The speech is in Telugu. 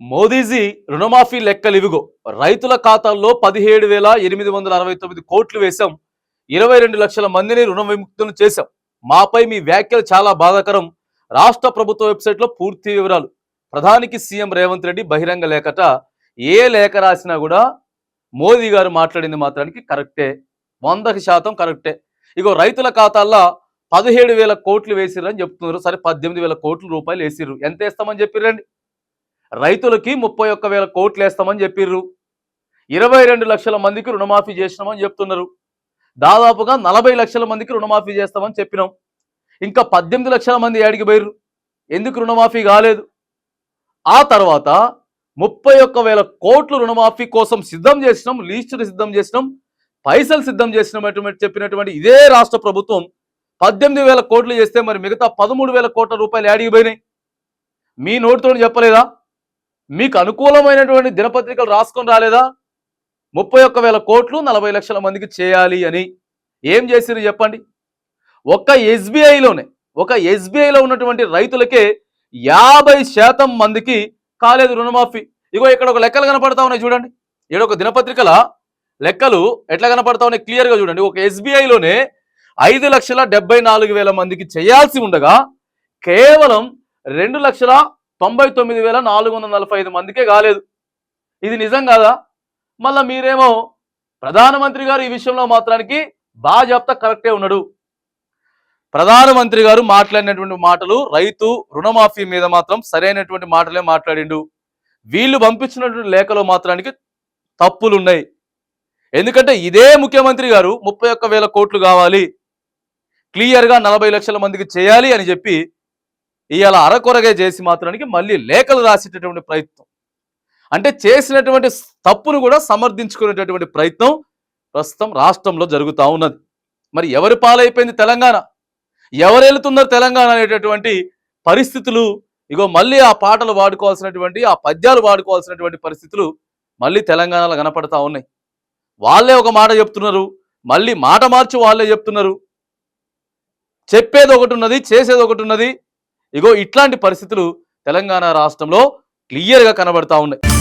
మోదీజీ రుణమాఫీ లెక్కలు ఇవిగో రైతుల ఖాతాల్లో పదిహేడు వేల ఎనిమిది వందల అరవై తొమ్మిది కోట్లు వేశాం. ఇరవై రెండు లక్షల మందిని రుణ విముక్తులను చేశాం. మాపై మీ వ్యాఖ్యలు చాలా బాధాకరం. రాష్ట్ర ప్రభుత్వ వెబ్సైట్లో పూర్తి వివరాలు. ప్రధానికి సీఎం రేవంత్ రెడ్డి బహిరంగ లేఖట. ఏ లేఖ రాసినా కూడా మోదీ గారు మాట్లాడింది మాత్రానికి కరెక్టే. వందకి శాతం కరెక్టే. ఇగో రైతుల ఖాతాల్లో పదిహేడు వేల కోట్లు వేసిర్రని చెప్తున్నారు. సరే పద్దెనిమిది వేల కోట్ల రూపాయలు వేసిర్రు. ఎంత వేస్తామని చెప్పిర్రండి? రైతులకి ముప్పై ఒక్క వేల కోట్లు వేస్తామని చెప్పిర్రు. ఇరవై రెండు లక్షల మందికి రుణమాఫీ చేసినామని చెప్తున్నారు. దాదాపుగా నలభై లక్షల మందికి రుణమాఫీ చేస్తామని చెప్పినాం. ఇంకా పద్దెనిమిది లక్షల మంది ఏడికి పోయిర్రు? ఎందుకు రుణమాఫీ కాలేదు? ఆ తర్వాత ముప్పై ఒక్క వేల కోట్లు రుణమాఫీ కోసం సిద్ధం చేసినాం లీస్టులు సిద్ధం చేసినాం పైసలు సిద్ధం చేసినటువంటి చెప్పినటువంటి ఇదే రాష్ట్ర ప్రభుత్వం. పద్దెనిమిది వేల కోట్లు చేస్తే మరి మిగతా పదమూడు వేల కోట్ల రూపాయలు యాడికి పోయినాయి? మీ నోటితో చెప్పలేదా? మీకు అనుకూలమైనటువంటి దినపత్రికలు రాసుకొని రాలేదా? ముప్పై ఒక్క వేల కోట్లు నలభై లక్షల మందికి చేయాలి అని ఏం చేసిరు చెప్పండి? ఒక్క ఎస్బీఐలోనే ఒక ఎస్బీఐలో ఉన్నటువంటి రైతులకే యాభై శాతం మందికి కాలేదు రుణమాఫీ. ఇగో ఇక్కడ ఒక లెక్కలు కనపడతా ఉన్నాయి చూడండి. ఇక్కడ ఒక దినపత్రికల లెక్కలు ఎట్లా కనపడతా ఉన్నాయి క్లియర్గా చూడండి. ఒక ఎస్బీఐలోనే ఐదు లక్షల డెబ్బై నాలుగు వేల మందికి చేయాల్సి ఉండగా కేవలం రెండు లక్షల తొంభై తొమ్మిది వేల నాలుగు వందల నలభై ఐదు మందికే కాలేదు. ఇది నిజం కాదా? మళ్ళా మీరేమో ప్రధానమంత్రి గారు ఈ విషయంలో మాత్రానికి బాగా చెప్తా కరెక్టే ఉన్నాడు. ప్రధానమంత్రి గారు మాట్లాడినటువంటి మాటలు రైతు రుణమాఫీ మీద మాత్రం సరైనటువంటి మాటలే మాట్లాడిండు. వీళ్ళు పంపించినటువంటి లేఖలో మాత్రానికి తప్పులు ఉన్నాయి ఎందుకంటే ఇదే ముఖ్యమంత్రి గారు ముప్పై ఒక్క వేల కోట్లు కావాలి. క్లియర్గా నలభై లక్షల మందికి చేయాలి అని చెప్పి ఇవాళ అరకొరగా చేసి మాత్రానికి మళ్ళీ లేఖలు రాసేటటువంటి ప్రయత్నం. అంటే చేసినటువంటి తప్పును కూడా సమర్థించుకునేటటువంటి ప్రయత్నం ప్రస్తుతం రాష్ట్రంలో జరుగుతూ ఉన్నది. మరి ఎవరి పాలైపోయింది తెలంగాణ? ఎవరు వెళుతున్నారు తెలంగాణ అనేటటువంటి పరిస్థితులు? ఇగో మళ్ళీ ఆ పాటలు వాడుకోవాల్సినటువంటి ఆ పద్యాలు వాడుకోవాల్సినటువంటి పరిస్థితులు మళ్ళీ తెలంగాణలో కనపడతా ఉన్నాయి. వాళ్ళే ఒక మాట చెప్తున్నారు. మళ్ళీ మాట మార్చి వాళ్ళే చెప్తున్నారు. చెప్పేది ఒకటి ఉన్నది చేసేది ఒకటి ఉన్నది. ఇగో ఇట్లాంటి పరిస్థితులు తెలంగాణ రాష్ట్రంలో క్లియర్గా కనబడతా ఉన్నాయి.